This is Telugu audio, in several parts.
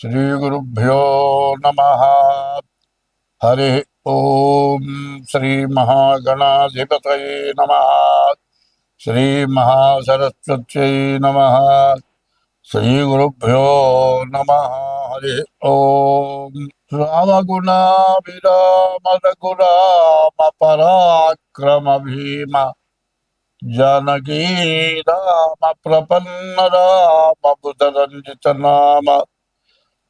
श्रीगुरुभ्यो नमः। हरि ॐ श्रीमहागणाधिपतये नमः। श्रीमहासरस्वत्यै नमः। श्रीगुरुभ्यो नमः। हरि ॐ पराक्रम भीम जानकी राम प्रपन्न राम बुधरञ्जित नाम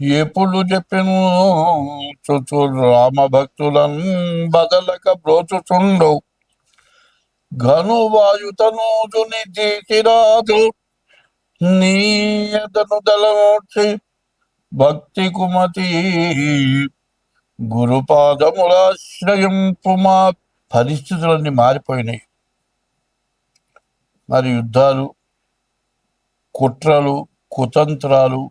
ఎప్పుడు చెప్పిను చుచు రామ భక్తులను బదలక బ్రోచుచుండు. ఘను వాయుతనూజుని తీసిరాదు నీయతను దళమూర్చి భక్తి కుమతి గురుపాదములాశ్రయింపు మా పరిస్థితులన్నీ మారిపోయినాయి. మరి యుద్ధాలు కుట్రలు కుతంత్రాలు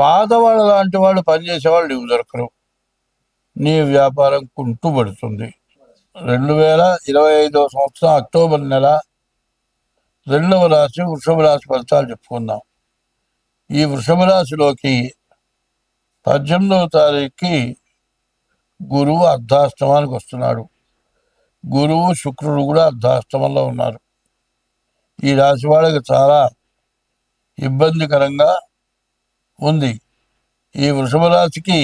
పాతవాళ్ళ లాంటి వాళ్ళు పనిచేసేవాళ్ళు నీకు దొరకరు. నీ వ్యాపారం కుంటుపడుతుంది. రెండు వేల ఇరవై ఐదవ సంవత్సరం అక్టోబర్ నెల రెండవ రాశి వృషభ రాశి ఫలితాలు చెప్పుకుందాం. ఈ వృషభ రాశిలోకి పద్దెనిమిదవ తారీఖుకి గురువు అర్ధాష్టమానికి వస్తున్నాడు. గురువు శుక్రుడు కూడా అర్ధాష్టమంలో ఉన్నారు. ఈ రాశి వాళ్ళకి చాలా ఇబ్బందికరంగా ఉంది. ఈ వృషభ రాశికి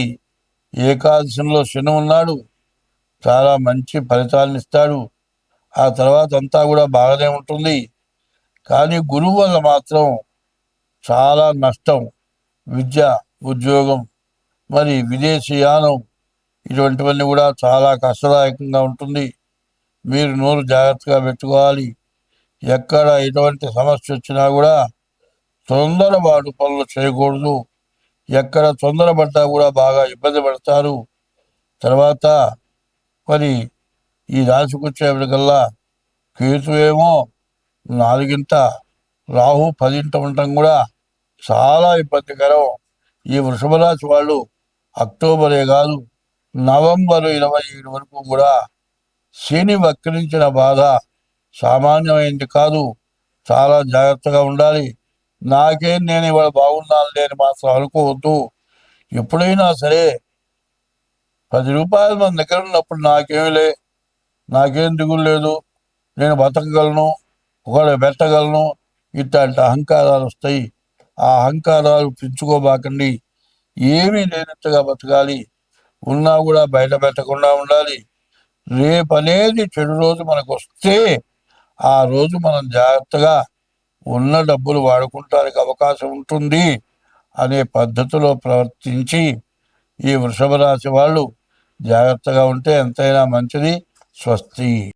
ఏకాదశంలో శని ఉన్నాడు. చాలా మంచి ఫలితాలను ఇస్తాడు. ఆ తర్వాత అంతా కూడా బాగానే ఉంటుంది. కానీ గురువు వల్ల మాత్రం చాలా నష్టం విద్య ఉద్యోగం మరి విదేశీయానం ఇటువంటివన్నీ కూడా చాలా కష్టదాయకంగా ఉంటుంది. మీరు నోరు జాగ్రత్తగా పెట్టుకోవాలి. ఎక్కడ ఎటువంటి సమస్య వచ్చినా కూడా తొందరపాటు పనులు చేయకూడదు. ఎక్కడ తొందరపడ్డా కూడా బాగా ఇబ్బంది పడతారు. తర్వాత మరి ఈ రాశికి వచ్చేప్పటికల్లా కేతు ఏమో నాలుగింట రాహు పదింట ఉండటం కూడా చాలా ఇబ్బందికరం. ఈ వృషభ రాశి వాళ్ళు అక్టోబరే కాదు నవంబర్ ఇరవై ఏడు వరకు కూడా శని వక్రించిన బాధ సామాన్యమైంది కాదు. చాలా జాగ్రత్తగా ఉండాలి. నాకేం నేను ఇవాళ బాగున్నాను లేని మాత్రం అనుకోవద్దు. ఎప్పుడైనా సరే పది రూపాయలు మన దగ్గర ఉన్నప్పుడు నాకేమిలే నాకేం దిగులు లేదు. నేను బతకగలను ఒకవేళ పెట్టగలను ఇట్లాంటి అహంకారాలు వస్తాయి. ఆ అహంకారాలు పెంచుకోబాకండి. ఏమీ లేనట్టుగా బతకాలి. ఉన్నా కూడా బయట పెట్టకుండా ఉండాలి. రేపనేది చెడు రోజు మనకు వస్తే ఆ రోజు మనం జాగ్రత్తగా ఉన్న డబ్బులు వాడుకుంటానికి అవకాశం ఉంటుంది అనే పద్ధతిలో ప్రవర్తించి ఈ వృషభ రాశి వాళ్ళు జాగ్రత్తగా ఉంటే ఎంతైనా మంచిది. స్వస్తి.